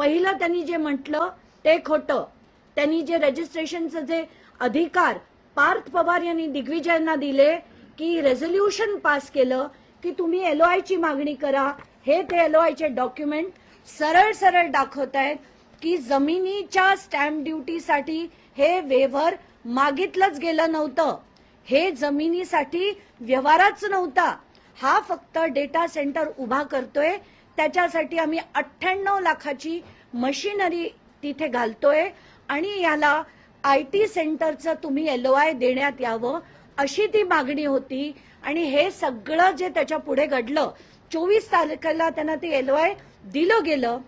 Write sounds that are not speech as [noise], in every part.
पहिलं त्यांनी जे म्हटलं ते खोटं. त्यांनी जे रजिस्ट्रेशनचं जे अधिकार पार्थ पवार यांनी दिग्विजयांना दिले की रेझोल्युशन पास केलं की तुम्ही एलओआयची मागणी करा हे ते एलओआयचे डॉक्युमेंट सरळ सरळ दाखवत आहेत की जमिनीच्या स्टॅम्प ड्युटीसाठी हे वेव्हर मागितलंच गेलं नव्हतं. हे जमिनीसाठी व्यवहारच नव्हता. हा फक्त डेटा सेंटर उभा करतोय त्याच्यासाठी आम्ही अठ्ठ्याण्णव लाखाची मशिनरी तिथे घालतोय आणि याला आय टी सेंटरचं तुम्ही एलओआय देण्यात यावं अशी ती मागणी होती. आणि हे सगळं जे त्याच्या पुढे घडलं चोवीस तारखेला त्यांना ते एलओआय दिलं गेलं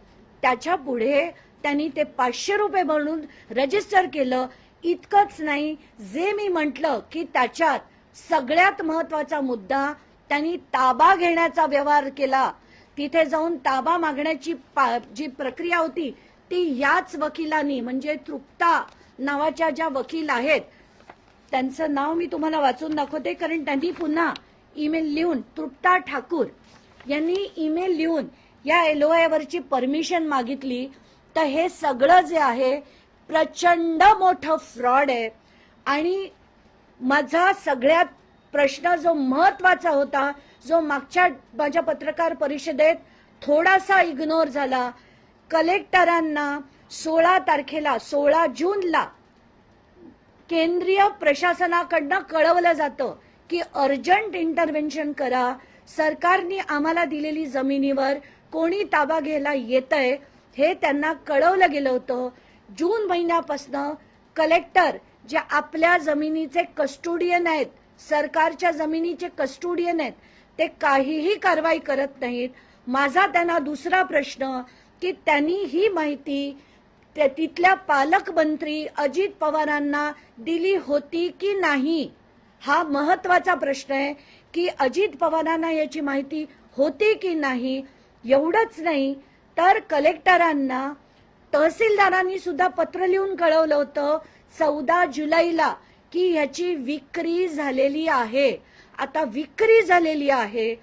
त्याच्या पुढे त्यांनी ते पाचशे रुपये म्हणून रजिस्टर केलं. इतकंच नाही जे मी म्हटलं की त्याच्यात सगळ्यात महत्त्वाचा मुद्दा त्यांनी ताबा घेण्याचा व्यवहार केला. तिथे जाऊन ताबा मागण्याची पा- जी प्रक्रिया होती ती याच वकिलांनी म्हणजे तृप्ता नावाच्या ज्या वकील आहेत त्यांचं नाव मी तुम्हाला वाचून दाखवते कारण त्यांनी पुन्हा ईमेल लिहून तृप्ता ठाकूर यांनी ईमेल लिहून या एलओआयवरची परमिशन मागितली. तर हे सगळं जे आहे प्रचंड मोठं फ्रॉड आहे. आणि माझा सगळ्यात प्रश्न जो महत्त्वाचा होता जो मागच्या माझ्या पत्रकार परिषदेत थोडासा इग्नोर झाला. कलेक्टरांना सोळा तारखेला सोळा जूनला केंद्रीय प्रशासनाकडनं कळवलं जातं की अर्जंट इंटरव्हेन्शन करा. सरकारने आम्हाला दिलेली जमिनीवर कोणी ताबा घ्यायला येत आहे हे त्यांना कळवलं गेलं होतं. जून महिन्यापासनं कलेक्टर जे आपल्या जमिनीचे कस्टोडियन आहेत सरकारच्या जमिनीचे कस्टोडियन आहेत ते काहीही कारवाई करत नाहीत. माझा त्यांना दुसरा प्रश्न की त्यांनी ही माहिती त्या तिथल्या पालकमंत्री अजित पवारांना दिली होती की नाही? हा महत्त्वाचा प्रश्न आहे की अजित पवारांना याची माहिती होती की नाही? एवढंच नाही तर कलेक्टरांना तहसीलदारांनी सुद्धा पत्र लिहून कळवलं होतं चौदा जुलैला. की ह्याची विक्री झालेली आहे. आता विक्री झालेली आहे.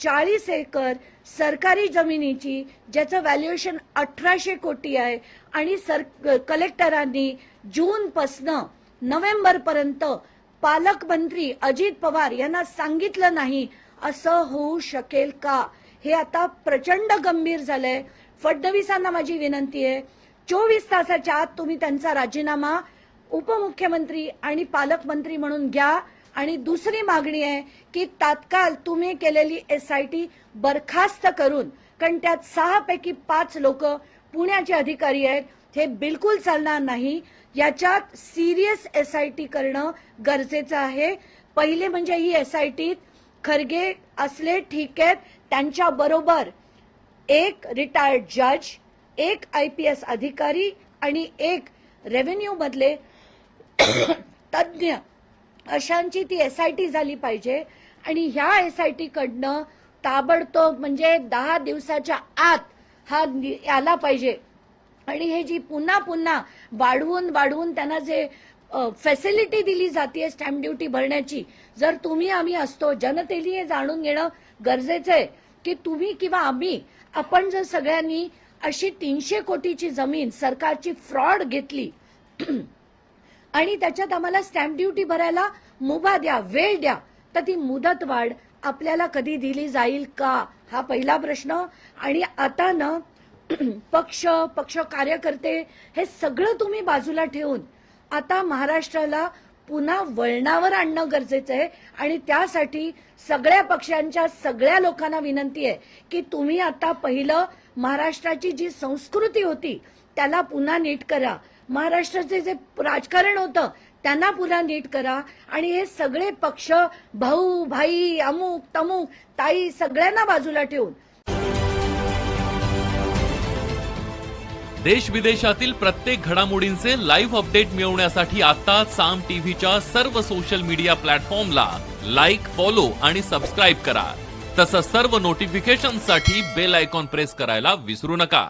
चाळीस एकर सरकारी जमिनीची ज्याचं व्हॅल्युएशन अठराशे कोटी आहे आणि सर कलेक्टरांनी जूनपासनं नोव्हेंबरपर्यंत पालकमंत्री अजित पवार यांना सांगितलं नाही असं होऊ शकेल का? हे आता प्रचंड गंभीर झालंय. फडणवीसांना माझी विनंती आहे. चोवीस तासाच्या आत तुम्ही त्यांचा राजीनामा उपमुख्यमंत्री आणि पालकमंत्री म्हणून घ्या. आणि दुसरी मागणी आहे की तात्काळ तुम्ही केलेली एस आय टी बरखास्त करून कारण त्यात सहापैकी पाच लोक पुण्याचे अधिकारी आहेत हे बिलकुल चालणार नाही. याच्यात सिरियस एस आय टी करणं गरजेचं आहे. पहिले म्हणजे ही एस आय टीत खरगे असले ठीक आहेत त्यांच्याबरोबर एक रिटायर्ड जज एक आय पी एस अधिकारी आणि एक रेव्हेन्यू मधले [coughs] तज्ज्ञ. अशांची ती एस आय टी झाली पाहिजे आणि ह्या एस आय टी कडनं ताबडतोब म्हणजे दहा दिवसाच्या आत हा आला पाहिजे. आणि हे जी पुन्हा पुन्हा वाढवून वाढवून त्यांना जे फॅसिलिटी दिली जाते स्टॅम्प ड्युटी भरण्याची जर तुम्ही आम्ही असतो जनतेली हे जाणून घेणं गरजेचं आहे की तुम्ही किंवा आम्ही आपण जर सगळ्यांनी अशी तीनशे कोटीची जमीन सरकारची फ्रॉड घेतली आणि त्याच्यात आम्हाला स्टॅम्प ड्युटी भरायला मुभा द्या वेळ द्या तर ती मुदत वाढ आपल्याला कधी दिली जाईल का? हा पहिला प्रश्न. आणि आता ना [clears throat] पक्ष पक्ष कार्यकर्ते हे सगळं तुम्ही बाजूला ठेवून आता महाराष्ट्राला पुन्हा वळणावर आणणं गरजेचं आहे. आणि त्यासाठी सगळ्या पक्षांच्या सगळ्या लोकांना विनंती आहे की तुम्ही आता पहिलं महाराष्ट्राची जी संस्कृती होती त्याला पुन्हा नीट करा. महाराष्ट्राचे जे राजकारण होतं त्यांना पुन्हा नीट करा. आणि हे सगळे पक्ष भाऊ भाई अमुक तमुक ताई सगळ्यांना बाजूला ठेवून. देश विदेशातील प्रत्येक घडामोडींचे लाईव्ह अपडेट मिळवण्यासाठी आता साम टीव्हीच्या सर्व सोशल मीडिया प्लॅटफॉर्मला लाईक फॉलो आणि सबस्क्राईब करा. तसंच सर्व नोटिफिकेशनसाठी बेल आयकॉन प्रेस करायला विसरू नका.